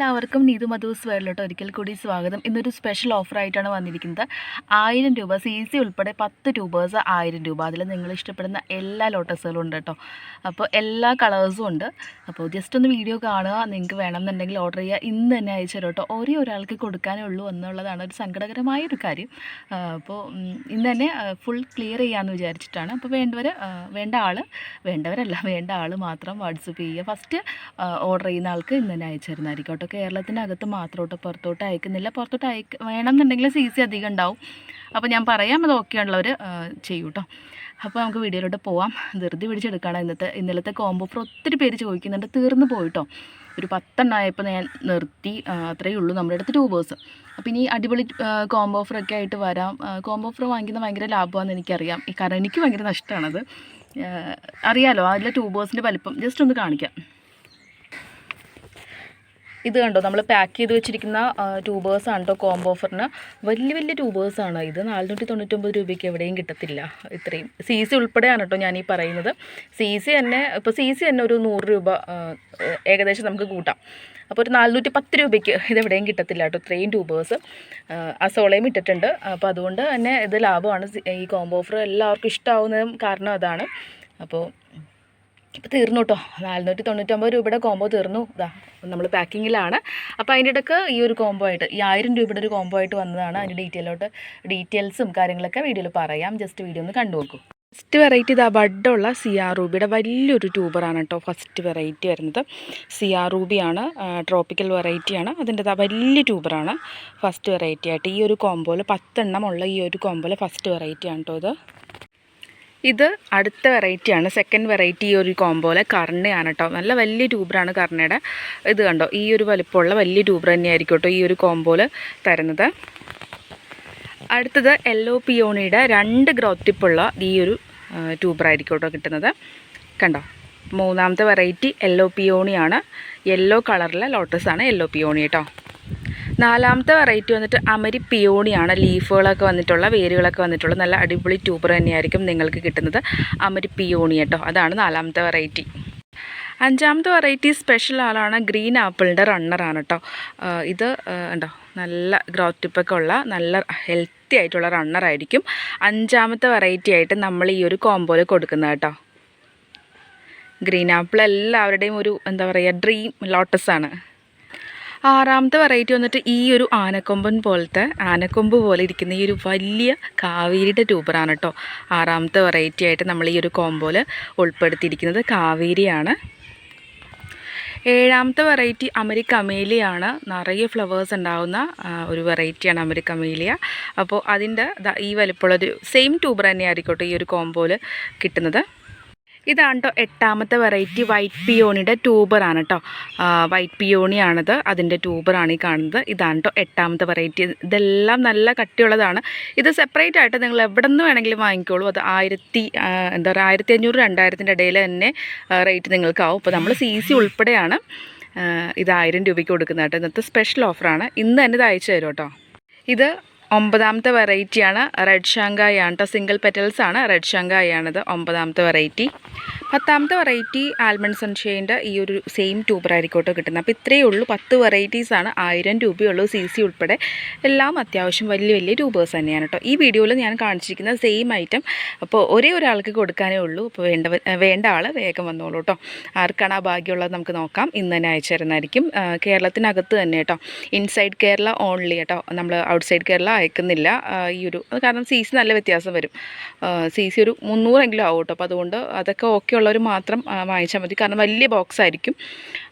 എല്ലാവർക്കും നീതു മധുസ് വേൾഡിലോട്ട് ഒരിക്കൽ കൂടി സ്വാഗതം. ഇന്നൊരു സ്പെഷ്യൽ ഓഫറായിട്ടാണ് വന്നിരിക്കുന്നത്. ആയിരം രൂപ സി സി ഉൾപ്പെടെ പത്ത് ട്യൂബേഴ്സ് ആയിരം രൂപ. അതിൽ നിങ്ങൾ ഇഷ്ടപ്പെടുന്ന എല്ലാ ലോട്ടസുകളും ഉണ്ട് കേട്ടോ അപ്പോൾ എല്ലാ കളേഴ്സും ഉണ്ട്. അപ്പോൾ ജസ്റ്റ് ഒന്ന് വീഡിയോ കാണുക. നിങ്ങൾക്ക് വേണമെന്നുണ്ടെങ്കിൽ ഓർഡർ ചെയ്യുക. ഇന്ന് തന്നെ അയച്ചു തരും കേട്ടോ ഒരേ ഒരാൾക്ക് കൊടുക്കാനേ ഉള്ളൂ എന്നുള്ളതാണ് ഒരു സങ്കടകരമായ ഒരു കാര്യം. അപ്പോൾ ഇന്ന് തന്നെ ഫുൾ ക്ലിയർ ചെയ്യാമെന്ന് വിചാരിച്ചിട്ടാണ്. അപ്പോൾ വേണ്ടവർ വേണ്ട ആൾ വേണ്ടവരല്ല വേണ്ട ആൾ മാത്രം വാട്സപ്പ് ചെയ്യുക. ഫസ്റ്റ് ഓർഡർ ചെയ്യുന്ന ആൾക്ക് ഇന്ന് തന്നെ അയച്ചു തരുന്നതായിരിക്കും കേട്ടോ കേരളത്തിന്റെ മാത്രമോട്ട് പുറത്തോട്ട് അയക്കുന്നില്ല. പുറത്തോട്ട് അയക്ക വേണമെന്നുണ്ടെങ്കിൽ സി സി അധികം ഉണ്ടാവും. അപ്പോൾ ഞാൻ പറയാം അത് ഓക്കെ ഉള്ളവർ ചെയ്യൂ കേട്ടോ അപ്പോൾ നമുക്ക് വീഡിയോയിലോട്ട് പോവാം. ധൃതി പിടിച്ചെടുക്കണം ഇന്നത്തെ ഇന്നലത്തെ കോംബോ ഓഫർ ഒത്തിരി പേര് ചോദിക്കുന്നുണ്ട്. തീർന്നു പോയിട്ടോ ഒരു പത്തെണ്ണമായപ്പോൾ ഞാൻ നിർത്തി അത്രയേ ഉള്ളൂ നമ്മുടെ അടുത്ത് ട്യൂബേഴ്സ് അപ്പോൾ ഇനി അടിപൊളി കോംബോ ഒക്കെ ആയിട്ട് വരാം. കോംബോ ഓഫർ വാങ്ങിക്കുന്നത് ഭയങ്കര ലാഭമാണെന്ന് എനിക്കറിയാം. കാരണം എനിക്ക് ഭയങ്കര നഷ്ടമാണത് അറിയാലോ അതിലെ ട്യൂബേഴ്സിന്റെ വലിപ്പം. ജസ്റ്റ് ഒന്ന് കാണിക്കാം. ഇത് കണ്ടോ? നമ്മൾ പാക്ക് ചെയ്ത് വെച്ചിരിക്കുന്ന ട്യൂബേഴ്സ് ആണ് കേട്ടോ കോംബോ ഓഫറിന് വലിയ വലിയ ട്യൂബേഴ്സാണ് ഇത്? നാനൂറ്റി തൊണ്ണൂറ്റൊമ്പത് രൂപയ്ക്ക് എവിടെയും കിട്ടത്തില്ല ഇത്രയും. സി സി ഉൾപ്പെടെയാണ് കേട്ടോ ഞാൻ ഈ പറയുന്നത്. സി സി തന്നെ ഇപ്പോൾ സി സി തന്നെ ഒരു നൂറ് രൂപ ഏകദേശം നമുക്ക് കൂട്ടാം. അപ്പോൾ ഒരു നാനൂറ്റി പത്ത് രൂപയ്ക്ക് ഇതെവിടെയും കിട്ടത്തില്ല കേട്ടോ ഇത്രയും ട്യൂബേഴ്സ് അസോളയും ഇട്ടിട്ടുണ്ട്. അപ്പോൾ അതുകൊണ്ട് തന്നെ ഇത് ലാഭമാണ്. ഈ കോംബോ ഓഫർ എല്ലാവർക്കും ഇഷ്ടമാവുന്നതും കാരണം അതാണ്. അപ്പോൾ ഇപ്പോൾ തീർന്നു കേട്ടോ നാനൂറ്റി തൊണ്ണൂറ്റൊമ്പത് രൂപയുടെ കോംബോ തീർന്നു. ഇതാ നമ്മൾ പാക്കിങ്ങിലാണ് അപ്പോൾ അതിന്റെ ഇടയ്ക്ക് ഈ ഒരു കോംബോ ആയിട്ട് ഈ ആയിരം രൂപയുടെ ഒരു കോംബോ ആയിട്ട് വന്നതാണ് അതിന്റെ ഡീറ്റെയിലോട്ട് ഡീറ്റെയിൽസും കാര്യങ്ങളൊക്കെ വീഡിയോയിൽ പറയാം. ജസ്റ്റ് വീഡിയോ ഒന്ന് കണ്ടു നോക്കൂ. ഫസ്റ്റ് വെറൈറ്റി ഇതാ ബഡുള്ള സി ആർ റൂബിയുടെ വലിയൊരു ട്യൂബറാണ് കേട്ടോ ഫസ്റ്റ് വെറൈറ്റി വരുന്നത്. സി ആർ റൂബിയാണ് ട്രോപ്പിക്കൽ വെറൈറ്റിയാണ് അതിന്റെ ഇതാ വലിയ ട്യൂബറാണ് ഫസ്റ്റ് വെറൈറ്റി ആയിട്ട് ഈ ഒരു കോംബോയിൽ പത്തെണ്ണം ഉള്ള ഈ ഒരു കോംബോയിൽ ഫസ്റ്റ് വെറൈറ്റിയാണ് കേട്ടോ ഇത്. ഇത് അടുത്ത വെറൈറ്റിയാണ് സെക്കൻഡ് വെറൈറ്റി ഈ ഒരു കോംബോയിലെ കർണയാണ് കേട്ടോ നല്ല വലിയ ട്യൂബറാണ് കർണയുടെ. ഇത് കണ്ടോ? ഈ ഒരു വലിപ്പമുള്ള വലിയ ട്യൂബർ തന്നെയായിരിക്കും കേട്ടോ ഈ ഒരു കോംബോയിൽ തരുന്നത്. അടുത്തത് യെല്ലോ പിയോണിയുടെ രണ്ട് ഗ്രോത്ത് ടിപ്പുള്ള ഈ ഒരു ട്യൂബറായിരിക്കും കേട്ടോ കിട്ടുന്നത്. കണ്ടോ? മൂന്നാമത്തെ വെറൈറ്റി യെല്ലോ പിയോണിയാണ് യെല്ലോ കളറിലെ ലോട്ടസാണ് യെല്ലോ പിയോണി കേട്ടോ നാലാമത്തെ വെറൈറ്റി വന്നിട്ട് അമരി പിയോണിയാണ് ലീഫുകളൊക്കെ വന്നിട്ടുള്ള വേരുകളൊക്കെ വന്നിട്ടുള്ള നല്ല അടിപൊളി ട്യൂബർ തന്നെയായിരിക്കും നിങ്ങൾക്ക് കിട്ടുന്നത്. അമരി പിയോണി കേട്ടോ. അതാണ് നാലാമത്തെ വെറൈറ്റി അഞ്ചാമത്തെ വെറൈറ്റി സ്പെഷ്യൽ ആളാണ് ഗ്രീൻ ആപ്പിളിന്റെ റണ്ണറാണ് കേട്ടോ. ഇത് ഉണ്ടോ നല്ല ഗ്രോത്ത് ടിപ്പൊക്കെ ഉള്ള നല്ല ഹെൽത്തി ആയിട്ടുള്ള റണ്ണറായിരിക്കും അഞ്ചാമത്തെ വെറൈറ്റി ആയിട്ട് നമ്മൾ ഈ ഒരു കോമ്പോയിൽ കൊടുക്കുന്നത് കേട്ടോ. ഗ്രീൻ ആപ്പിൾ എല്ലാവരുടെയും ഒരു എന്താ പറയുക ഡ്രീം ലോട്ടസാണ് ആറാമത്തെ വെറൈറ്റി വന്നിട്ട് ഈ ഒരു ആനക്കൊമ്പൻ പോലത്തെ ആനക്കൊമ്പ് പോലെ ഇരിക്കുന്ന ഈ ഒരു വലിയ കാവേരിയുടെ ട്യൂബറാണ് കേട്ടോ ആറാമത്തെ വെറൈറ്റി ആയിട്ട് നമ്മൾ ഈ ഒരു കോമ്പോയിൽ ഉൾപ്പെടുത്തിയിരിക്കുന്നത് കാവേരിയാണ്. ഏഴാമത്തെ വെറൈറ്റി അമരിക്ക അമേലിയാണ് നിറയെ ഫ്ലവേഴ്സ് ഉണ്ടാവുന്ന ഒരു വെറൈറ്റിയാണ് അമരിക്ക അമേലിയ അപ്പോൾ അതിന്റെ ഈ വലിപ്പമുള്ളൊരു സെയിം ട്യൂബർ തന്നെയായിരിക്കട്ടെ ഈ ഒരു കോമ്പോയിൽ കിട്ടുന്നത്. ഇതാണ് കേട്ടോ എട്ടാമത്തെ വെറൈറ്റി വൈറ്റ് പിയോണിയുടെ ട്യൂബറാണ് കേട്ടോ വൈറ്റ് പിയോണിയാണത് അതിന്റെ ട്യൂബറാണ് ഈ കാണുന്നത്. ഇതാണ് കേട്ടോ എട്ടാമത്തെ വെറൈറ്റി ഇതെല്ലാം നല്ല കട്ടിയുള്ളതാണ്. ഇത് സെപ്പറേറ്റ് ആയിട്ട് നിങ്ങൾ എവിടെ നിന്ന് വേണമെങ്കിലും വാങ്ങിക്കോളൂ. അത് ആയിരത്തി എന്താ പറയുക ആയിരത്തി അഞ്ഞൂറ് രണ്ടായിരത്തിന്റെ ഇടയിൽ തന്നെ റേറ്റ് നിങ്ങൾക്കാവും. അപ്പോൾ നമ്മൾ സി സി ഉൾപ്പെടെയാണ് ഇത് ആയിരം രൂപയ്ക്ക് കൊടുക്കുന്നത് കേട്ടോ. ഇന്നത്തെ സ്പെഷ്യൽ ഓഫറാണ് ഇന്ന് തന്നെ ഇത് അയച്ചു തരും കേട്ടോ ഇത് ഒമ്പതാമത്തെ വെറൈറ്റിയാണ് റെഡ് ഷാങ്കായാണ് കേട്ടോ സിംഗിൾ പെറ്റൽസ് ആണ്. റെഡ് ഷാങ്കായാണിത് ഒമ്പതാമത്തെ വെറൈറ്റി പത്താമത്തെ വെറൈറ്റി ആൽമണ്ട് സൺഷെയിന്റെ ഈ ഒരു സെയിം ട്യൂബർ കേട്ടോ കിട്ടുന്നത്. അപ്പോൾ ഇത്രയേ ഉള്ളൂ. പത്ത് വെറൈറ്റീസാണ് ആയിരം രൂപയുള്ളൂ സി സി ഉൾപ്പെടെ എല്ലാം അത്യാവശ്യം വലിയ വലിയ ട്യൂബേഴ്സ് തന്നെയാണ് കേട്ടോ ഈ വീഡിയോയിൽ ഞാൻ കാണിച്ചിരിക്കുന്ന സെയിം ഐറ്റം അപ്പോൾ ഒരേ ഒരാൾക്ക് കൊടുക്കാനേ ഉള്ളൂ. അപ്പോൾ വേണ്ട വേണ്ട ആൾ വേഗം വന്നോളൂ കേട്ടോ ആർക്കാണ് ആ ഭാഗ്യമുള്ളത് നമുക്ക് നോക്കാം. ഇന്ന് തന്നെ അയച്ചു തരുന്നതായിരിക്കും. കേരളത്തിനകത്ത് തന്നെ കേട്ടോ ഇൻസൈഡ് കേരള ഓൺലി കേട്ടോ നമ്മൾ ഔട്ട്സൈഡ് കേരള അയക്കുന്നില്ല. ഈ ഒരു കാരണം സി നല്ല വ്യത്യാസം വരും. സി സി ഒരു മുന്നൂറെങ്കിലും ആവും കേട്ടോ അപ്പോൾ അതുകൊണ്ട് അതൊക്കെ ഓക്കെ ഉള്ളവർ മാത്രം വാങ്ങിച്ചാൽ മതി. കാരണം വലിയ ബോക്സ് ആയിരിക്കും.